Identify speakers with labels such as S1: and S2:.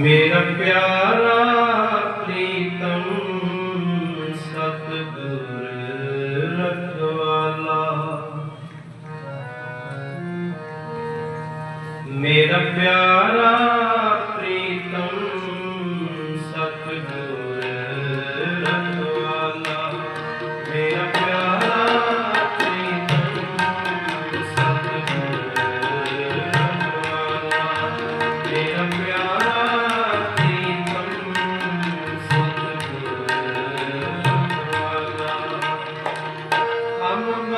S1: ਮੇਰਾ ਪਿਆਰਾ ਪ੍ਰੀਤਮ ਸਤਿਗੁਰ ਰਖਵਾਲਾ। ਮੇਰਾ ਪਿਆਰਾ